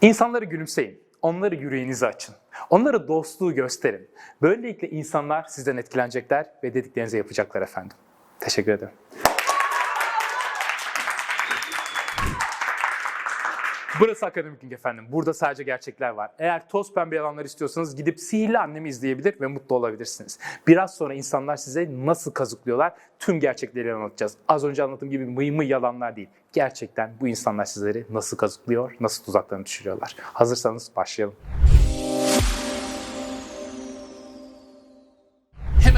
İnsanları gülümseyin. Onları yüreğinizi açın. Onlara dostluğu gösterin. Böylelikle insanlar sizden etkilenecekler ve dediklerinizi yapacaklar efendim. Teşekkür ederim. Burası Akademik Link efendim. Burada sadece gerçekler var. Eğer toz pembe yalanlar istiyorsanız gidip Sihirli Annemi izleyebilir ve mutlu olabilirsiniz. Biraz sonra insanlar size nasıl kazıklıyorlar tüm gerçekleri anlatacağız. Az önce anlattığım gibi mıy mıy yalanlar değil. Gerçekten bu insanlar sizleri nasıl kazıklıyor, nasıl tuzaklarına düşürüyorlar. Hazırsanız başlayalım.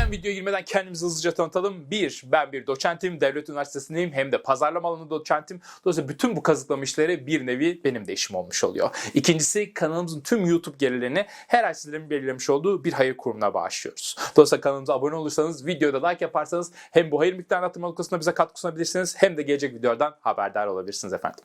Hemen videoya girmeden kendimizi hızlıca tanıtalım. Bir, ben bir doçentim, devlet üniversitesindeyim hem de pazarlama alanında doçentim. Dolayısıyla bütün bu kazıklama işleri bir nevi benim de işim olmuş oluyor. İkincisi kanalımızın tüm YouTube gelirlerini her ay sizlerin belirlemiş olduğu bir hayır kurumuna bağışlıyoruz. Dolayısıyla kanalımıza abone olursanız, videoda like yaparsanız hem bu hayır miktarını arttırma noktasında bize katkı sunabilirsiniz hem de gelecek videolardan haberdar olabilirsiniz efendim.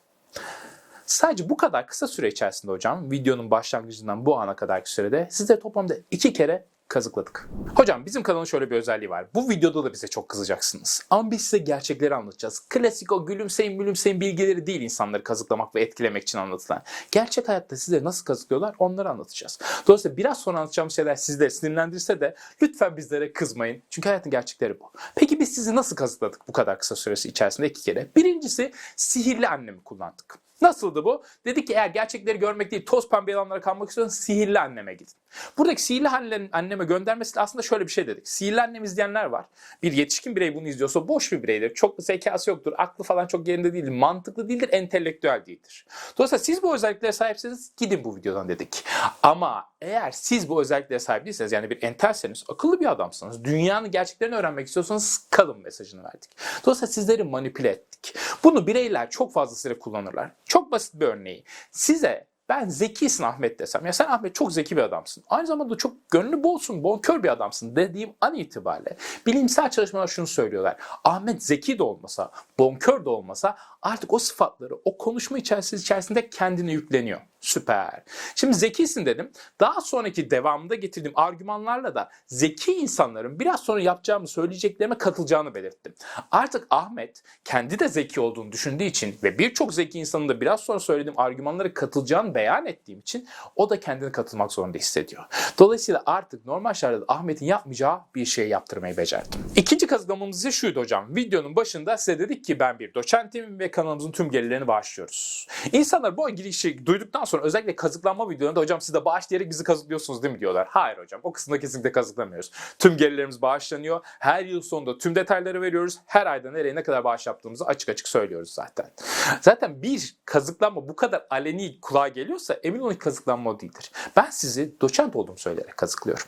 Sadece bu kadar kısa süre içerisinde hocam, videonun başlangıcından bu ana kadarki sürede size toplamda iki kere kazıkladık. Hocam bizim kanalın şöyle bir özelliği var. Bu videoda da bize çok kızacaksınız. Ama biz size gerçekleri anlatacağız. Klasik o gülümseyin gülümseyin bilgileri değil insanları kazıklamak ve etkilemek için anlatılan. Gerçek hayatta size nasıl kazıklıyorlar onları anlatacağız. Dolayısıyla biraz sonra anlatacağım şeyler sizleri sinirlendirse de lütfen bizlere kızmayın. Çünkü hayatın gerçekleri bu. Peki biz sizi nasıl kazıkladık bu kadar kısa süresi içerisinde iki kere? Birincisi sihirli annemi kullandık. Nasıldı bu? Dedik ki eğer gerçekleri görmek değil toz pembe yalanlara kalmak istiyorsanız sihirli anneme gidin. Buradaki sihirli annenin anneme göndermesi aslında şöyle bir şey dedik. Sihirli annem izleyenler var. Bir yetişkin birey bunu izliyorsa boş bir bireydir. Çok zekası yoktur. Aklı falan çok yerinde değildir. Mantıklı değildir. Entelektüel değildir. Dolayısıyla siz bu özelliklere sahipseniz gidin bu videodan dedik. Ama eğer siz bu özelliklere sahip değilseniz yani bir entelseniz, akıllı bir adamsınız, dünyanın gerçeklerini öğrenmek istiyorsanız kalın mesajını verdik. Dolayısıyla sizleri manipüle ettik. Bunu bireyler çok fazlasıyla kullanırlar. Çok basit bir örneği. Size ben zekisin Ahmet desem. Ya sen Ahmet çok zeki bir adamsın. Aynı zamanda çok gönlü bolsun, bonkör bir adamsın dediğim an itibariyle bilimsel çalışmalar şunu söylüyorlar. Ahmet zeki de olmasa, bonkör de olmasa artık o sıfatları o konuşma içerisinde, içerisinde kendine yükleniyor. Süper. Şimdi zekisin dedim. Daha sonraki devamında getirdiğim argümanlarla da zeki insanların biraz sonra yapacağımı söyleyeceklerime katılacağını belirttim. Artık Ahmet kendi de zeki olduğunu düşündüğü için ve birçok zeki insanın da biraz sonra söylediğim argümanlara katılacağını beyan ettiğim için o da kendine katılmak zorunda hissediyor. Dolayısıyla artık normal şartlarda Ahmet'in yapmayacağı bir şey yaptırmayı becerdim. İkinci kazıklamamız ise şuydu hocam. Videonun başında size dedik ki ben bir doçentim ve kanalımızın tüm gelirlerini bağışlıyoruz. İnsanlar bu girişi duyduktan sonra özellikle kazıklanma videolarında hocam siz de bağışlayarak bizi kazıklıyorsunuz değil mi diyorlar. Hayır hocam o kısımda kesinlikle kazıklamıyoruz. Tüm gelirlerimiz bağışlanıyor. Her yıl sonunda tüm detayları veriyoruz. Her ayda nereye ne kadar bağış yaptığımızı açık açık söylüyoruz zaten. Zaten bir kazıklanma bu kadar aleni kulağa geliyorsa emin olun kazıklanma değildir. Ben sizi doçent olduğumu söyleyerek kazıklıyorum.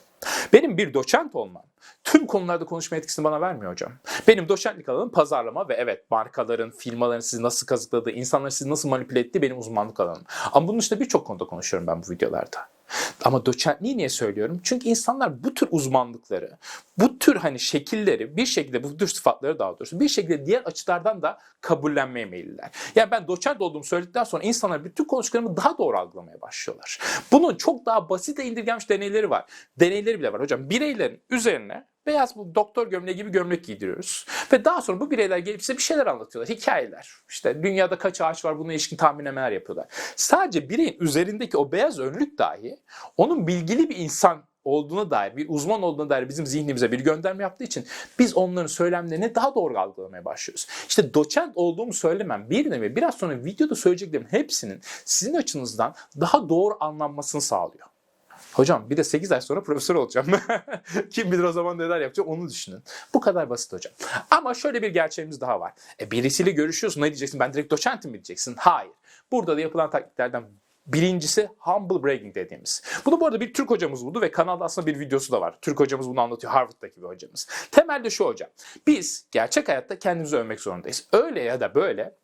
Benim bir doçent olmam tüm konularda konuşma etkisini bana vermiyor hocam. Benim doçentlik alanım pazarlama ve evet markaların, firmaların sizi nasıl kazıkladığı, insanların sizi nasıl manipüle ettiği benim uzmanlık alanım. Ama bunun dışında birçok konuda konuşuyorum ben bu videolarda. Ama doçentliği niye söylüyorum? Çünkü insanlar bu tür uzmanlıkları, bu tür hani şekilleri, bir şekilde bu tür sıfatları daha doğrusu bir şekilde diğer açılardan da kabullenmeye meyilliler. Yani ben doçent olduğumu söyledikten sonra insanlar bütün konuştuklarımı daha doğru algılamaya başlıyorlar. Bunun çok daha basite indirgenmiş deneyleri var. Deneyleri bile var hocam. Bireylerin üzerine beyaz bu doktor gömleği gibi gömlek giydiriyoruz. Ve daha sonra bu bireyler gelip size bir şeyler anlatıyorlar. Hikayeler. İşte dünyada kaç ağaç var buna ilişkin tahminlemeler yapıyorlar. Sadece bireyin üzerindeki o beyaz önlük dahi onun bilgili bir insan olduğuna dair, bir uzman olduğuna dair bizim zihnimize bir gönderme yaptığı için biz onların söylemlerini daha doğru algılamaya başlıyoruz. İşte doçent olduğumu söylemem bir nevi biraz sonra videoda söyleyeceklerimin hepsinin sizin açınızdan daha doğru anlanmasını sağlıyor. Hocam bir de 8 ay sonra profesör olacağım. Kim bilir o zaman neler yapacağım onu düşünün. Bu kadar basit hocam. Ama şöyle bir gerçeğimiz daha var. E, birisiyle görüşüyorsun ne diyeceksin ben direkt doçentim mi diyeceksin? Hayır. Burada da yapılan taktiklerden Birincisi humble bragging dediğimiz. Bunu bu arada bir Türk hocamız buldu ve kanalda aslında bir videosu da var. Türk hocamız bunu anlatıyor. Harvard'daki bir hocamız. Temelde şu hocam. Biz gerçek hayatta kendimizi övmek zorundayız. Öyle ya da böyle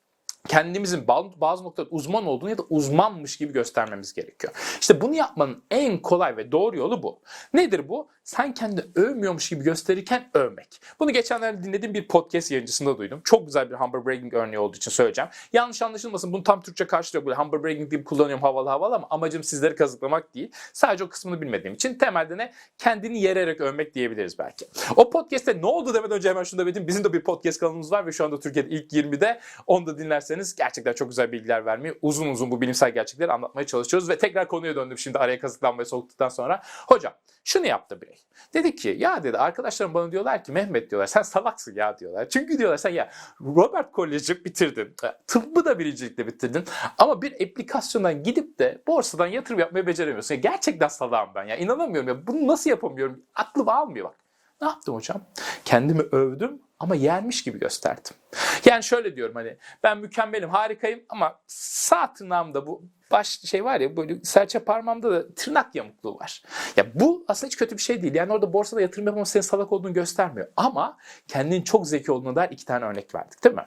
kendimizin bazı noktada uzman olduğunu ya da uzmanmış gibi göstermemiz gerekiyor. İşte bunu yapmanın en kolay ve doğru yolu bu. Nedir bu? Sen kendini övmüyormuş gibi gösterirken övmek. Bunu geçenlerde dinlediğim bir podcast yayıncısında duydum. Çok güzel bir humble bragging örneği olduğu için söyleyeceğim. Yanlış anlaşılmasın bunu tam Türkçe karşılıyor. Böyle humble bragging gibi kullanıyorum havalı havalı ama amacım sizleri kazıklamak değil. Sadece o kısmını bilmediğim için temelde ne? Kendini yererek övmek diyebiliriz belki. O podcast'te ne oldu demeden önce hemen şunu da belirteyim. Bizim de bir podcast kanalımız var ve şu anda Türkiye'de ilk 20'de. Onu da dinlerseniz gerçekten çok güzel bilgiler vermeyi, uzun uzun bu bilimsel gerçekleri anlatmaya çalışıyoruz. Ve tekrar konuya döndüm şimdi araya kazıklanmayı soktuktan sonra. Hocam şunu yaptı birey. Dedi ki ya dedi arkadaşlarım bana diyorlar ki Mehmet diyorlar sen salaksın ya diyorlar. Çünkü diyorlar sen ya Robert College'ı bitirdin. Tıbbı da birincilikle bitirdin. Ama bir aplikasyondan gidip de borsadan yatırım yapmayı beceremiyorsun. Ya gerçekten salağım ben ya. inanamıyorum ya. Bunu nasıl yapamıyorum? Aklım almıyor bak. Ne yaptım hocam? Kendimi övdüm ama yermiş gibi gösterdim. Yani şöyle diyorum hani ben mükemmelim, harikayım ama sağ tırnağımda bu baş şey var ya böyle serçe parmağımda da tırnak yamukluğu var. Ya bu aslında hiç kötü bir şey değil. Yani orada borsada yatırım yapmamız senin salak olduğunu göstermiyor. Ama kendinin çok zeki olduğuna dair iki tane örnek verdik değil mi?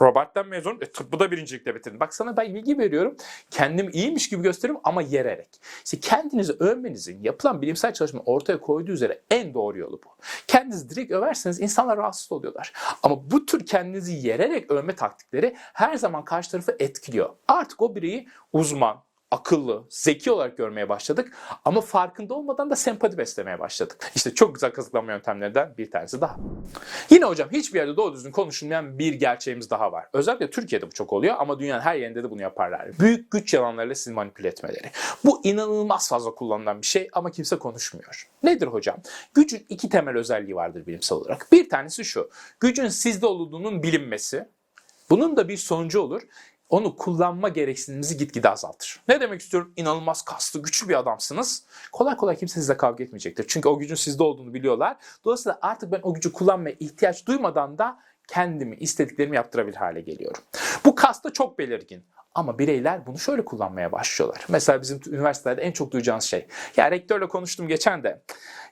Robert'ten mezun, e, tıbbı da birincilikle bitirdin. Bak sana ben bilgi veriyorum. Kendim iyiymiş gibi gösteriyorum ama yererek. İşte kendinizi övmenizin yapılan bilimsel çalışma ortaya koyduğu üzere en doğru yolu bu. Kendinizi direkt överseniz insanlar rahatsız oluyorlar. Ama bu tür kendinizi yererek övme taktikleri her zaman karşı tarafı etkiliyor. Artık o bireyi uzman, akıllı, zeki olarak görmeye başladık ama farkında olmadan da sempati beslemeye başladık. İşte çok güzel kazıklanma yöntemlerinden bir tanesi daha. Yine hocam hiçbir yerde doğru düzgün konuşulmayan bir gerçeğimiz daha var. Özellikle Türkiye'de bu çok oluyor ama dünyanın her yerinde de bunu yaparlar. Büyük güç yalanlarıyla sizi manipüle etmeleri. Bu inanılmaz fazla kullanılan bir şey ama kimse konuşmuyor. Nedir hocam? Gücün iki temel özelliği vardır bilimsel olarak. Bir tanesi şu. Gücün sizde olduğunun bilinmesi. Bunun da bir sonucu olur onu kullanma gereksinimimizi gitgide azaltır. Ne demek istiyorum? İnanılmaz kaslı, güçlü bir adamsınız. Kolay kolay kimse sizle kavga etmeyecektir. Çünkü o gücün sizde olduğunu biliyorlar. Dolayısıyla artık ben o gücü kullanmaya ihtiyaç duymadan da kendimi, istediklerimi yaptırabilir hale geliyorum. Bu kas da çok belirgin. Ama bireyler bunu şöyle kullanmaya başlıyorlar. Mesela bizim üniversitelerde en çok duyacağınız şey. Ya rektörle konuştum geçen de.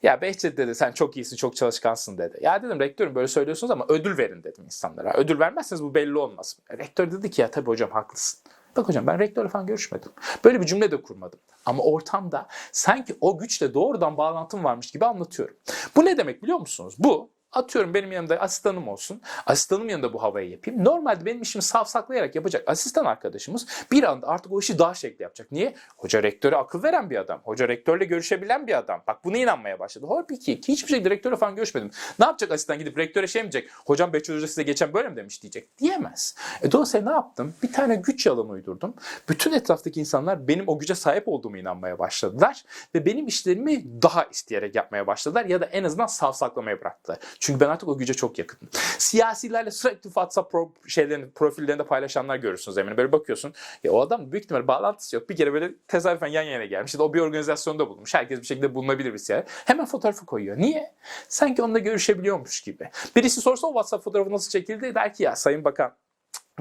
Ya Behçet dedi sen çok iyisin, çok çalışkansın dedi. Ya dedim rektörüm böyle söylüyorsunuz ama ödül verin dedim insanlara. Ödül vermezseniz bu belli olmaz. Rektör dedi ki ya tabii hocam haklısın. Bak hocam ben rektörle falan görüşmedim. Böyle bir cümle de kurmadım. Ama ortamda sanki o güçle doğrudan bağlantım varmış gibi anlatıyorum. Bu ne demek biliyor musunuz? Bu Atıyorum benim yanımda asistanım olsun. Asistanım yanında bu havayı yapayım. Normalde benim işimi savsaklayarak yapacak asistan arkadaşımız bir anda artık o işi daha şekli yapacak. Niye? Hoca rektöre akıl veren bir adam. Hoca rektörle görüşebilen bir adam. Bak buna inanmaya başladı. Halbuki ki hiçbir şekilde rektörle falan görüşmedim. Ne yapacak asistan gidip rektöre şey mi diyecek? Hocam Bekçi Hoca size geçen böyle mi demiş diyecek. Diyemez. E dolayısıyla ne yaptım? Bir tane güç yalanı uydurdum. Bütün etraftaki insanlar benim o güce sahip olduğumu inanmaya başladılar. Ve benim işlerimi daha isteyerek yapmaya başladılar. Ya da en azından savsaklamaya bıraktılar. Çünkü ben artık o güce çok yakınım. Siyasilerle sürekli WhatsApp pro şeylerini, profillerinde paylaşanlar görürsünüz eminim. Böyle bakıyorsun. Ya o adam büyük ihtimal bağlantısı yok. Bir kere böyle tesadüfen yan yana gelmiş. Ya o bir organizasyonda bulunmuş. Herkes bir şekilde bulunabilir bir siyasi. Hemen fotoğrafı koyuyor. Niye? Sanki onunla görüşebiliyormuş gibi. Birisi sorsa o WhatsApp fotoğrafı nasıl çekildi der ki ya Sayın Bakan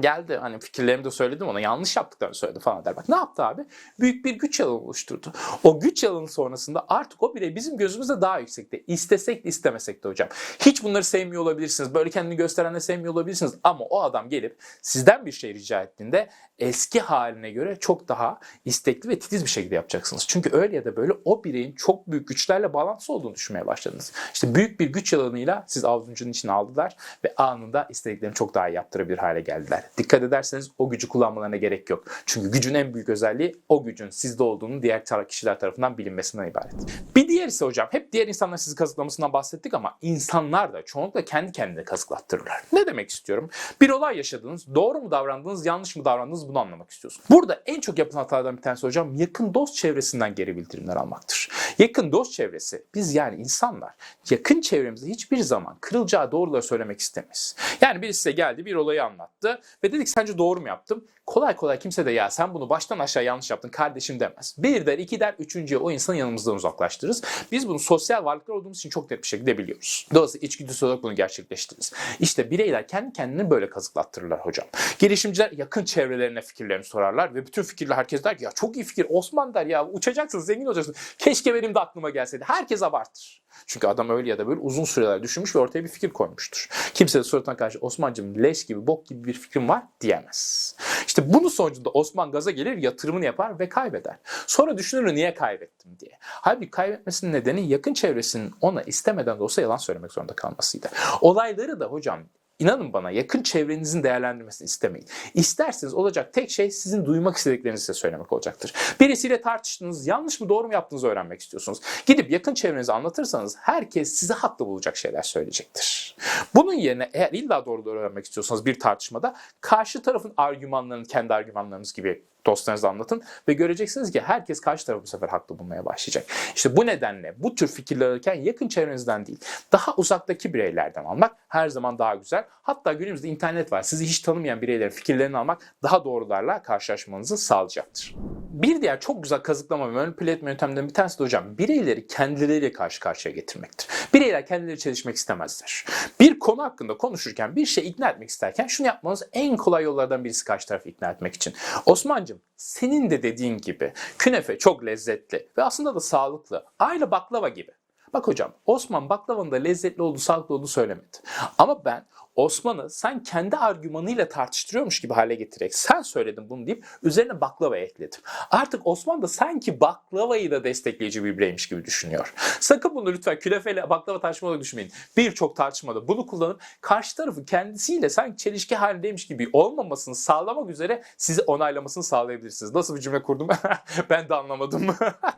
geldi hani fikirlerimi de söyledim ona yanlış yaptıklarını söyledi falan der. Bak ne yaptı abi? Büyük bir güç yalanı oluşturdu. O güç yalanı sonrasında artık o birey bizim gözümüzde daha yüksekte. İstesek de istemesek de hocam. Hiç bunları sevmiyor olabilirsiniz. Böyle kendini gösterenle sevmiyor olabilirsiniz. Ama o adam gelip sizden bir şey rica ettiğinde eski haline göre çok daha istekli ve titiz bir şekilde yapacaksınız. Çünkü öyle ya da böyle o bireyin çok büyük güçlerle bağlantısı olduğunu düşünmeye başladınız. İşte büyük bir güç yalanıyla siz avucunun içine aldılar ve anında istediklerini çok daha iyi yaptırabilir hale geldiler. Dikkat ederseniz o gücü kullanmalarına gerek yok. Çünkü gücün en büyük özelliği o gücün sizde olduğunu diğer kişiler tarafından bilinmesinden ibaret. Bir diğer ise hocam hep diğer insanlar sizi kazıklamasından bahsettik ama insanlar da çoğunlukla kendi kendine kazıklattırırlar. Ne demek istiyorum? Bir olay yaşadınız, doğru mu davrandınız, yanlış mı davrandınız bunu anlamak istiyorsunuz. Burada en çok yapılan hatalardan bir tanesi hocam yakın dost çevresinden geri bildirimler almaktır. Yakın dost çevresi biz yani insanlar yakın çevremize hiçbir zaman kırılacağı doğruları söylemek istemeyiz. Yani birisi size geldi bir olayı anlattı ve dedik sence doğru mu yaptım? Kolay kolay kimse de ya sen bunu baştan aşağı yanlış yaptın kardeşim demez. Bir der, iki der, üçüncüye o insanı yanımızdan uzaklaştırırız. Biz bunu sosyal varlıklar olduğumuz için çok net bir şekilde biliyoruz. Dolayısıyla içgüdüsü olarak bunu gerçekleştiririz. İşte bireyler kendi kendini böyle kazıklattırırlar hocam. Girişimciler yakın çevrelerine fikirlerini sorarlar ve bütün fikirler herkes der ki ya çok iyi fikir Osman der ya uçacaksın zengin olacaksın. Keşke benim de aklıma gelseydi. Herkes abartır. Çünkü adam öyle ya da böyle uzun süreler düşünmüş ve ortaya bir fikir koymuştur. Kimse de suratına karşı Osman'cığım leş gibi bok gibi bir fikrim var diyemez. İşte bunun sonucunda Osman gaza gelir yatırımını yapar ve kaybeder. Sonra düşünür niye kaybettim diye. Halbuki kaybetmesinin nedeni yakın çevresinin ona istemeden de olsa yalan söylemek zorunda kalmasıydı. Olayları da hocam İnanın bana yakın çevrenizin değerlendirmesini istemeyin. İsterseniz olacak tek şey sizin duymak istediklerinizi size söylemek olacaktır. Birisiyle tartıştınız, yanlış mı doğru mu yaptığınızı öğrenmek istiyorsunuz. Gidip yakın çevrenize anlatırsanız herkes size haklı bulacak şeyler söyleyecektir. Bunun yerine eğer illa doğruları öğrenmek istiyorsanız bir tartışmada karşı tarafın argümanlarını kendi argümanlarınız gibi dostlarınıza anlatın ve göreceksiniz ki herkes karşı tarafı bu sefer haklı bulmaya başlayacak. İşte bu nedenle bu tür fikirler alırken yakın çevrenizden değil, daha uzaktaki bireylerden almak her zaman daha güzel. Hatta günümüzde internet var. Sizi hiç tanımayan bireylerin fikirlerini almak daha doğrularla karşılaşmanızı sağlayacaktır. Bir diğer çok güzel kazıklama ve manipüle etme yöntemlerinden bir tanesi de hocam bireyleri kendileriyle karşı karşıya getirmektir. Bireyler kendileri çelişmek istemezler. Bir konu hakkında konuşurken bir şey ikna etmek isterken şunu yapmanız en kolay yollardan birisi karşı tarafı ikna etmek için. Osman'cığım senin de dediğin gibi künefe çok lezzetli ve aslında da sağlıklı. Aynı baklava gibi. Bak hocam Osman baklavanın da lezzetli olduğu, sağlıklı olduğu söylemedi. Ama ben Osman'ı sen kendi argümanıyla tartıştırıyormuş gibi hale getirerek sen söyledin bunu deyip üzerine baklava ekledim. Artık Osman da sanki baklavayı da destekleyici bir bireymiş gibi düşünüyor. Sakın bunu lütfen künefeyle baklava tartışma olarak düşünmeyin. Birçok tartışmada bunu kullanıp karşı tarafı kendisiyle sanki çelişki halindeymiş gibi olmamasını sağlamak üzere sizi onaylamasını sağlayabilirsiniz. Nasıl bir cümle kurdum? ben de anlamadım.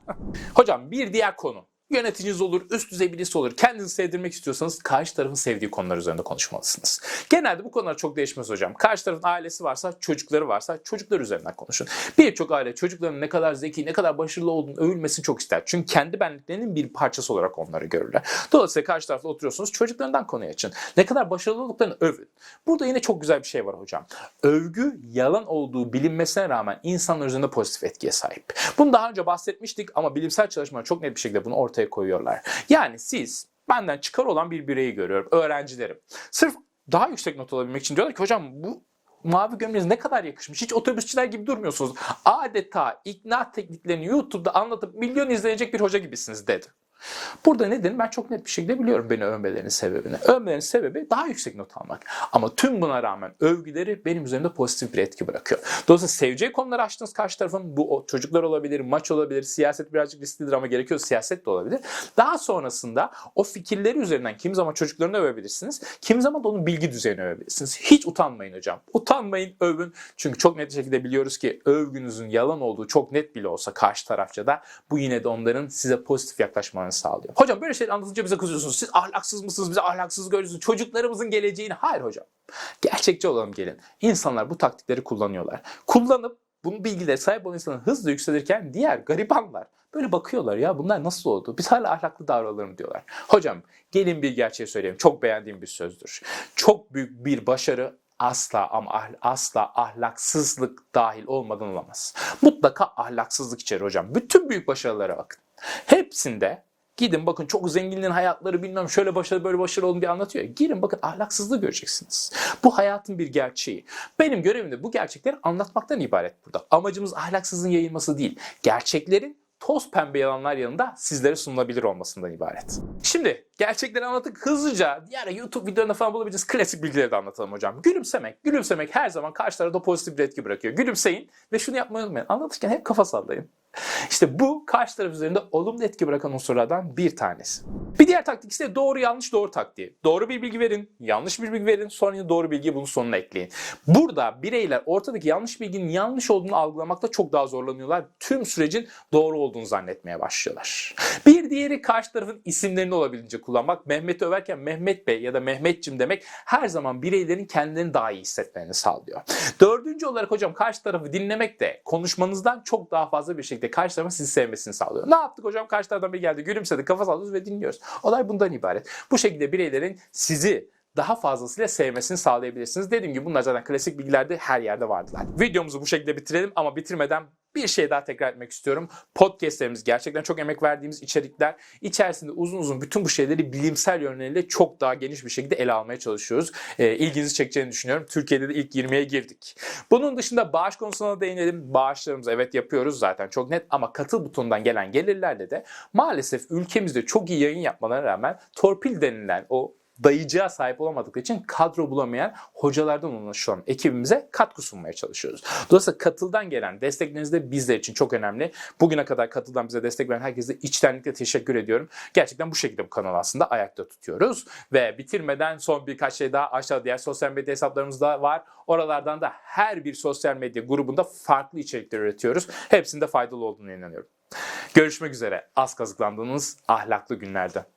Hocam bir diğer konu. Yöneticiniz olur, üst düzey birisi olur. Kendinizi sevdirmek istiyorsanız karşı tarafın sevdiği konular üzerinde konuşmalısınız. Genelde bu konular çok değişmez hocam. Karşı tarafın ailesi varsa, çocukları varsa çocuklar üzerinden konuşun. Birçok aile çocuklarının ne kadar zeki, ne kadar başarılı olduğunu övülmesini çok ister. Çünkü kendi benliklerinin bir parçası olarak onları görürler. Dolayısıyla karşı tarafta oturuyorsunuz, çocuklarından konuyu açın. Ne kadar başarılı olduklarını övün. Burada yine çok güzel bir şey var hocam. Övgü yalan olduğu bilinmesine rağmen insanlar üzerinde pozitif etkiye sahip. Bunu daha önce bahsetmiştik ama bilimsel çalışmalar çok net bir şekilde bunu ortaya koyuyorlar. Yani siz benden çıkar olan bir bireyi görüyorum, öğrencilerim. Sırf daha yüksek not alabilmek için diyorlar ki hocam bu mavi gömleğiniz ne kadar yakışmış. Hiç otobüsçüler gibi durmuyorsunuz. Adeta ikna tekniklerini YouTube'da anlatıp milyon izlenecek bir hoca gibisiniz dedi. Burada nedir? Ben çok net bir şekilde biliyorum beni övmelerinin sebebini. Övmelerinin sebebi daha yüksek not almak. Ama tüm buna rağmen övgüleri benim üzerimde pozitif bir etki bırakıyor. Dolayısıyla seveceği konuları açtığınız karşı tarafın bu o çocuklar olabilir, maç olabilir, siyaset birazcık risklidir ama gerekiyor siyaset de olabilir. Daha sonrasında o fikirleri üzerinden kim zaman çocuklarını övebilirsiniz, kim zaman da onun bilgi düzeyini övebilirsiniz. Hiç utanmayın hocam. Utanmayın, övün. Çünkü çok net bir şekilde biliyoruz ki övgünüzün yalan olduğu çok net bile olsa karşı tarafça da bu yine de onların size pozitif yaklaşmalarını sağlıyor. Hocam böyle şeyler anlatınca bize kızıyorsunuz. Siz ahlaksız mısınız? Bize ahlaksız görüyorsunuz. Çocuklarımızın geleceğini. Hayır hocam. Gerçekçi olalım gelin. İnsanlar bu taktikleri kullanıyorlar. Kullanıp bunun bilgilere sahip olan insanlar hızla yükselirken diğer garibanlar böyle bakıyorlar ya bunlar nasıl oldu? Biz hala ahlaklı davranalım diyorlar. Hocam gelin bir gerçeği söyleyeyim. Çok beğendiğim bir sözdür. Çok büyük bir başarı asla ama asla ahlaksızlık dahil olmadan olamaz. Mutlaka ahlaksızlık içerir hocam. Bütün büyük başarılara bakın. Hepsinde Gidin bakın çok zenginlerin hayatları bilmem şöyle başarılı böyle başarılı olun diye anlatıyor. Girin bakın ahlaksızlığı göreceksiniz. Bu hayatın bir gerçeği. Benim görevim de bu gerçekleri anlatmaktan ibaret burada. Amacımız ahlaksızlığın yayılması değil. Gerçeklerin toz pembe yalanlar yanında sizlere sunulabilir olmasından ibaret. Şimdi gerçekleri anlattık hızlıca diğer YouTube videolarında falan bulabileceğiniz klasik bilgileri de anlatalım hocam. Gülümsemek. Gülümsemek her zaman karşı tarafta pozitif bir etki bırakıyor. Gülümseyin ve şunu yapmayı unutmayın. Anlatırken hep kafa sallayın. İşte bu karşı taraf üzerinde olumlu etki bırakan unsurlardan bir tanesi. Bir diğer taktik ise doğru yanlış doğru taktiği. Doğru bir bilgi verin, yanlış bir bilgi verin, sonra yine doğru bilgiyi bunun sonuna ekleyin. Burada bireyler ortadaki yanlış bilginin yanlış olduğunu algılamakta çok daha zorlanıyorlar. Tüm sürecin doğru olduğunu zannetmeye başlıyorlar. Bir diğeri karşı tarafın isimlerini olabildiğince kullanmak. Mehmet'i överken Mehmet Bey ya da Mehmetçim demek her zaman bireylerin kendilerini daha iyi hissetmelerini sağlıyor. Dördüncü olarak hocam karşı tarafı dinlemek de konuşmanızdan çok daha fazla bir şekilde karşı tarafın sizi sevmesini sağlıyor. Ne yaptık hocam? Karşı taraftan bir geldi, gülümsedi, kafa sallıyoruz ve dinliyoruz. Olay bundan ibaret. Bu şekilde bireylerin sizi daha fazlasıyla sevmesini sağlayabilirsiniz. Dediğim gibi bunlar zaten klasik bilgilerde her yerde vardılar. Videomuzu bu şekilde bitirelim ama bitirmeden bir şey daha tekrar etmek istiyorum. Podcastlerimiz gerçekten çok emek verdiğimiz içerikler. İçerisinde uzun uzun bütün bu şeyleri bilimsel yönleriyle çok daha geniş bir şekilde ele almaya çalışıyoruz. Ee, ilginizi çekeceğini düşünüyorum. Türkiye'de de ilk 20'ye girdik. Bunun dışında bağış konusuna değinelim. Bağışlarımızı evet yapıyoruz zaten çok net ama katıl butonundan gelen gelirlerle de maalesef ülkemizde çok iyi yayın yapmalarına rağmen torpil denilen o dayıcıya sahip olamadıkları için kadro bulamayan hocalardan oluşan ekibimize katkı sunmaya çalışıyoruz. Dolayısıyla katıldan gelen destekleriniz de bizler için çok önemli. Bugüne kadar katıldan bize destek veren herkese içtenlikle teşekkür ediyorum. Gerçekten bu şekilde bu kanalı aslında ayakta tutuyoruz. Ve bitirmeden son birkaç şey daha aşağıda diğer sosyal medya hesaplarımız da var. Oralardan da her bir sosyal medya grubunda farklı içerikler üretiyoruz. Hepsinde faydalı olduğunu inanıyorum. Görüşmek üzere. Az kazıklandığınız ahlaklı günlerde.